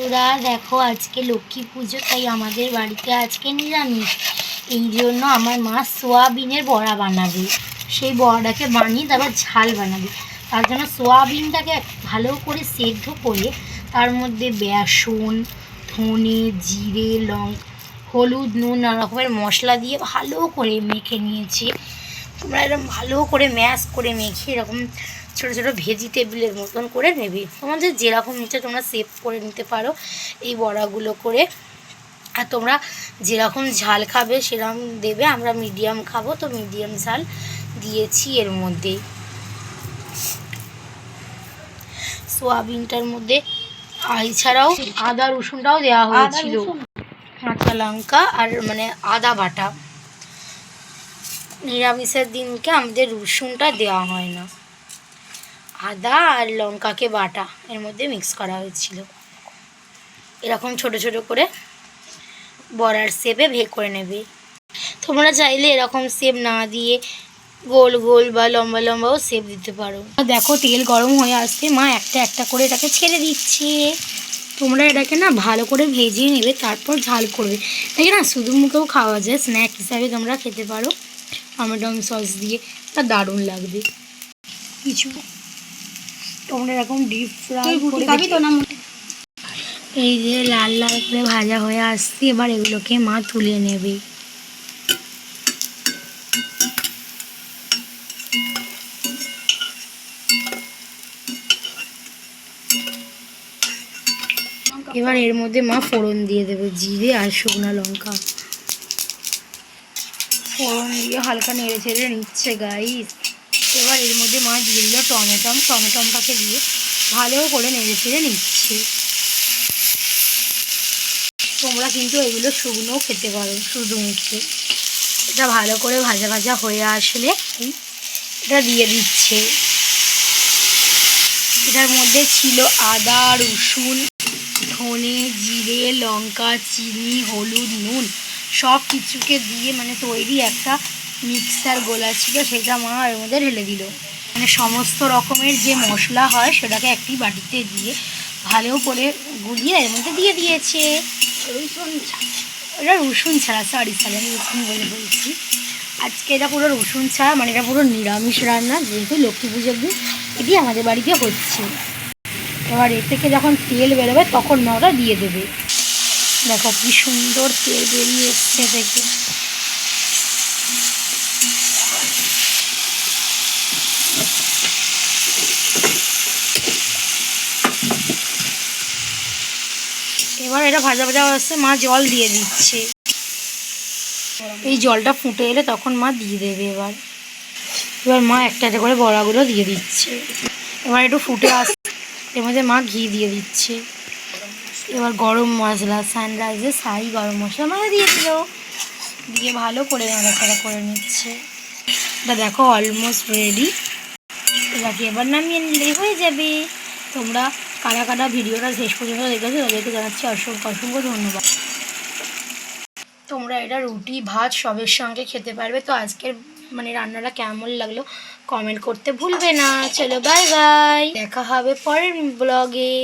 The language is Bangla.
তোরা দেখো আজকে লক্ষ্মী পুজো, তাই আমাদের বাড়িতে আজকে নিরামিষ। এই জন্য আমার মা সোয়াবিনের বড়া বানাবে। সেই বড়াটাকে বানিয়ে তারপর ঝাল বানাবে। তার জন্য সোয়াবিনটাকে ভালো করে সেদ্ধ করে তার মধ্যে বেসন, ধনে, জিরে, লং, হলুদ, নুন, নানা রকমের মশলা দিয়ে ভালো করে মেখে নিয়েছি। তোমরা এরকম ভালো করে ম্যাশ করে মেখে এরকম ছোটো ছোটো ভেজিটেবিলের মতন করে নেবে। তোমাদের যেরকম ইচ্ছে তোমরা সেভ করে নিতে পারো এই বড়াগুলো করে। আর তোমরা যেরকম ঝাল খাবে সেরকম দেবে আমরা মিডিয়াম খাব। তো মিডিয়াম ঝাল দিয়েছি এর মধ্যে সোয়াবিনটার মধ্যে এছাড়াও আদা রসুনটাও দেওয়া হয়েছিল। কাঁচা লঙ্কা আর মানে আদা বাটা। নিরামিষের দিনকে আমাদের রসুনটা দেওয়া হয় না। আদা আর লঙ্কাকে বাটা এর মধ্যে মিক্স করা হয়েছিল। এরকম ছোট ছোট করে বড়ার শেপে ভেগ করে নেবে। তোমরা চাইলে এরকম শেপ না দিয়ে গোল গোল বা লম্বা লম্বাও শেপ দিতে পারো। দেখো তেল গরম হয়ে আসছে, মা একটা একটা করে এটাকে ছেড়ে দিচ্ছে। তোমরা এটাকে না ভালো করে ভেজে নেবে, তারপর ঝাল করবে। তাই না শুধু মুখেও খাওয়া যায় স্ন্যাক হিসাবে তোমরা খেতে পারো। টমেটম সস দিয়ে, তা দারুণ লাগবে। কিছু তোমরা এরকম ডিপ ফ্রাই করে খাবি তো না এই যে লাল লাল করে ভাজা হয়ে আসছে এবার এগুলোকে মা তুলে নেবে। এবার এর মধ্যে মা ফোড়ন দিয়ে দেবে জিরে আর শুকনো লঙ্কা। ফোড়ন দিয়ে হালকা নেড়ে ছেড়ে নিচ্ছে গাইস এবার এর মধ্যে মা দিয়ে দিল টমেটম। টমেটমটাকে দিয়ে ভালো করে নেড়ে ছেড়ে নিচ্ছে। তোমরা কিন্তু এগুলো শুকনো খেতে পারো, শুধু মুখে। এটা ভালো করে ভাজা ভাজা হয়ে আসলে এটা দিয়ে দিচ্ছে। এটার মধ্যে ছিল আদা, রসুন, ধনে, জিরে, লঙ্কা, চিনি, হলুদ, নুন। সব কিছুকে দিয়ে মানে তৈরি একটা মিক্সার গোলা ছিল, সেটা মা এর মধ্যে ঢেলে দিল। মানে সমস্ত রকমের যে মশলা হয়, সেটাকে একটি বাটিতে দিয়ে ভালো করে গুলিয়ে এর মধ্যে দিয়ে দিয়েছে। রসুন এটা রসুন ছাড়া সরি সরি আমি রসুন বলে বলছি। আজকে এটা পুরো রসুন ছাড়া মানে এটা পুরো নিরামিষ রান্না, যেহেতু লক্ষ্মী পুজোর দিন, এটি আমাদের বাড়িতে হচ্ছে। এবার এ থেকে যখন তেল বেরোবে, তখন মা ওটা দিয়ে দেবে। দেখো কি সুন্দর তেল বেরিয়ে এসছে থেকে এবার এটা ভাজা ভাজা হচ্ছে মা জল দিয়ে দিচ্ছে। এই জলটা ফুটে এলে তখন মা দিয়ে দেবে এবার। এবার মা একটা একটা করে বড়াগুলো দিয়ে দিচ্ছে। এবার একটু ফুটে আস এর মধ্যে মা ঘি দিয়ে দিচ্ছে। এবার গরম মশলা সানরাইজের সাই গরম মশলা মানে দিয়ে দিল দিয়ে ভালো করে নাড়াচাড়া করে নিচ্ছে। এটা দেখো অলমোস্ট রেডি এটাকে এবার নামিয়ে নিলেই হয়ে যাবে। তোমরা কারা কারা ভিডিওটা শেষ পর্যন্ত দেখেছ, তাদেরকে জানাচ্ছি অসংখ্য অসংখ্য ধন্যবাদ। তোমরা এটা রুটি, ভাত সবের সঙ্গে খেতে পারবে। তো আজকের মানে রান্নাটা কেমন লাগল কমেন্ট করতে ভুলবে না। চলো বাই বাই দেখা হবে পরের ব্লগে